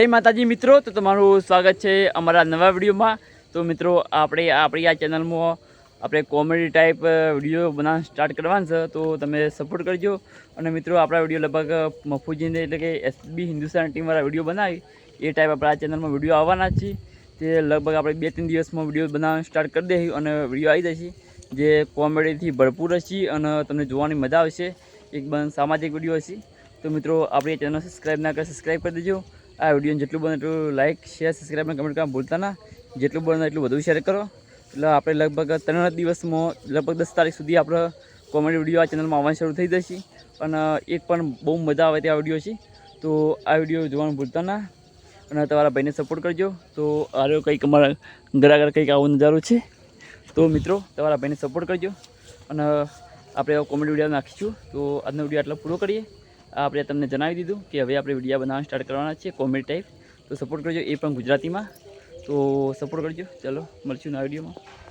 જય માતાજી મિત્રો, તો તમારું સ્વાગત છે અમારા નવા વિડીયોમાં. તો મિત્રો, આપણે આપણી આ ચેનલમાં આપણે કોમેડી ટાઈપ વીડિયો બનાવવાનું સ્ટાર્ટ કરવાનું છે, તો તમે સપોર્ટ કરજો. અને મિત્રો, આપણા વીડિયો લગભગ મફુજીને એટલે કે એસબી હિન્દુસ્તાન ટીમવાળા વીડિયો બનાવી. એ ટાઈપ આપણા આ ચેનલમાં વીડિયો આવવાના છે તે લગભગ આપણે બે ત્રણ દિવસમાં વીડિયો બનાવવાનું સ્ટાર્ટ કરી દઈશું અને વીડિયો આવી જશે. જે કોમેડીથી ભરપૂર હશે અને તમને જોવાની મજા આવશે. એકદમ સામાજિક વીડિયો હશે. તો મિત્રો, આપણી ચેનલ સબસ્ક્રાઈબ ના કરે સબસ્ક્રાઈબ કરી દેજો. આ વિડીયોને જેટલું બને એટલું લાઇક શેર સબસ્ક્રાઈબ અને કમેન્ટ કરવા ભૂલતા ના. જેટલું બને એટલું વધુ શેર કરો. એટલે આપણે લગભગ ત્રણ દિવસમાં, લગભગ દસ તારીખ સુધી આપણે કોમેડી વીડિયો આ ચેનલમાં આવવાની શરૂ થઈ જશે. અને એક પણ બહુ મજા આવે તેવા વીડિયો છે. તો આ વીડિયો જોવાનું ભૂલતા ના. અને તમારા ભાઈને સપોર્ટ કરજો. તો આરો કંઈક અમારા ઘર આગળ કંઈક આવો નજારો છે. તો મિત્રો, તમારા ભાઈને સપોર્ટ કરજો. અને આપણે કોમેડી વીડિયો નાખીશું. તો આજનો વીડિયો આટલો પૂરો કરીએ. આ આપણે તમને જણાવી દીધું કે હવે આપણે વિડીયા બનાવવાનું સ્ટાર્ટ કરવાના છે કોમેડી ટાઈપ. તો સપોર્ટ કરજો એ પણ ગુજરાતીમાં. તો સપોર્ટ કરજો. ચલો, મળશું નવા વિડીયોમાં.